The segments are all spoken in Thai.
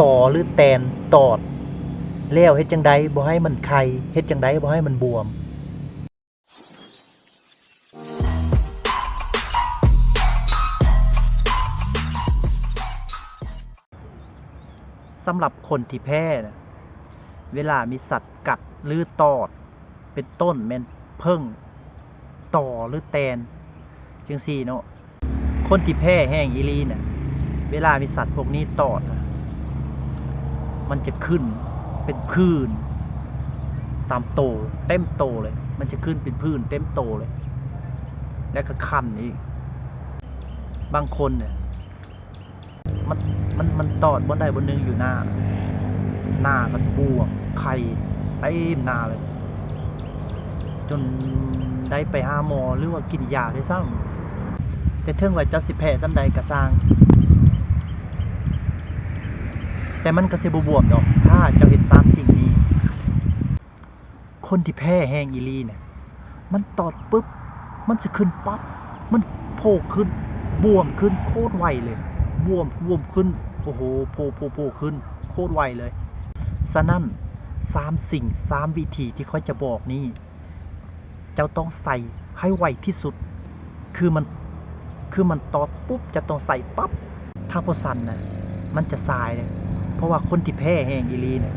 ต่อหรือแตนตอด แล้วเฮ็ดจังไดบ่ให้มันไข่เฮ็ดจังไดบ่ให้มันบวมสำหรับคนที่แพ้นะเวลามีสัตว์กัดหรือตอด เป็นต้นแม่นเพิ่งต่อหรือแตนจังซี่เนาะคนที่แพ้แห้งอีลีน่ะ เวลามีสัตว์พวกนี้ตอด มันจะขึ้นเป็นพื้น ตามโตเต็มโตเลย มันจะขึ้นเป็นพื้นเต็มโตเลย แล้วก็คันอีกบางคนเนี่ยมันมันมันตอดบนใดบนหนึ่งอยู่หน้า หน้าก็สบวมไข่เต็มหน้าเลย จนได้ไปหาหมอหรือว่ากินยาได้ซ้ำแต่เทิงว่าจ้าสิแพ้ซ้ำใดก็สร้าง แต่มันก็สิบ่บวมดอก ถ้าเจ้าเห็นสามสิ่งนี้ คนที่แพ้แห้งอีลีเนี่ย มันตอดปุ๊บ มันจะขึ้นปั๊บ มันโผล่ขึ้น บวมขึ้นโคตรไวเลย บวมบวมขึ้น โอ้โหโผล่โผล่โผล่ขึ้น โคตรไวเลย ฉะนั้นสามสิ่งสามวิธีที่เขาจะบอกนี่เจ้าต้องใส่ให้ไวที่สุด คือมัน คือมันตอดปุ๊บจะต้องใส่ปั๊บ ถ้าพอสันนะมันจะสายเลย เพราะว่าคนที่แพ้แห้งอีลีเนี่ย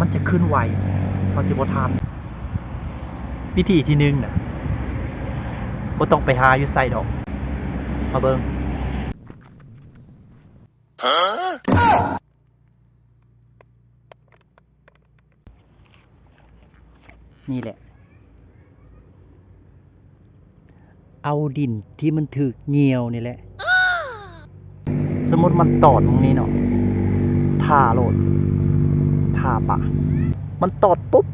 มันจะขึ้นไวพอสิบทานวิธีที่หนึ่งนะบ่ต้องไปหาอยู่ใส่ดอก มาเบิงนี่แหละ เอาดินที่มันถึกเหนียวนี่แหละ สมมติมันตอดตรงนี้เนาะ ท่าโหลดท่าปะ มันตอดปุ๊บ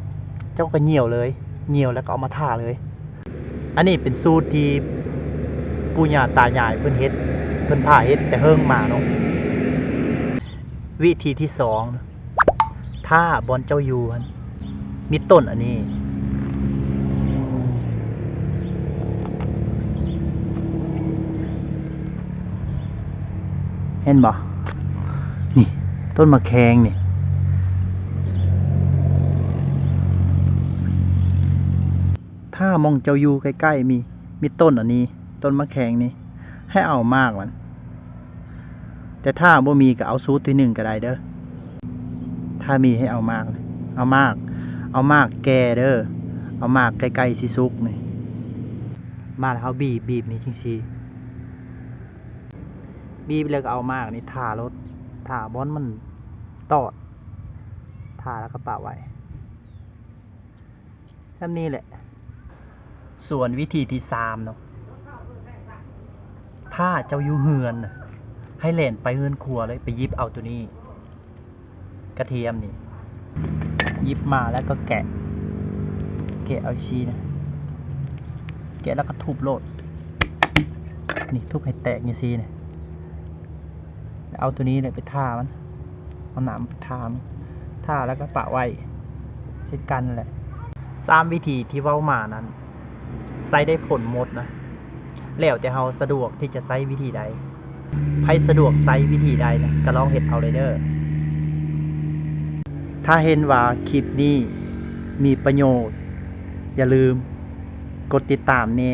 เจ้าก็เหนียวเลย เหนียวแล้วก็เอามาท่าเลย อันนี้เป็นสูตรที่ปู่ย่าตายายเพิ่นเฮ็ด เพิ่นพาเฮ็ดแต่เฮิ่งมาเนาะ วิธีที่สองถ้าบอนเจ้ายูนมีต้นอันนี้เห็นบ่ ต้นมะแขงนี่ถ้ามองเจ้าอยู่ใกล้ๆมีมีต้นอันนี้ ต้นมะแขงนี่ให้เอามากมันแต่ถ้าบ่มีก็เอาซูตรที่หนึ่งก็ได้เด้อถ้ามีให้เอามากเลยเอามาก เอามากแกเด้อเอามากใกล้ๆสิสุกนี่มาแล้วเขาบีบบีบนี่จริงซีบีบแล้วก็เอามากนี่ทารถทาบอนมัน ตอดทาแล้วก็ปะไว้แบบนี้แหละ ส่วนวิธีที่สามเนาะถ้าเจ้าอยู่เฮือน ให้เล่นไปเฮือนครัวเลยไปยิบเอาตัวนี้ กระเทียมนี่ ยิบมาแล้วก็แกะ แกะเอาชีนะแกะแล้วก็ทุบโลด นี่ทุบให้แตกนี่ซีเนี่ยเอาตัวนี้เลยไปทามัน เอาหนามทามันทาแล้วก็ปะไว้เช่นกันแหละสามวิธีที่เว้ามานั้นใช้ได้ผลหมดนะ แล้วแต่เราสะดวกที่จะใช้วิธีใดใครสะดวกใช้วิธีใดนะก็ลองเห็ดเอาเลยเด้อถ้าเห็นว่าคลิปนี้มีประโยชน์ อย่าลืมกดติดตามแน่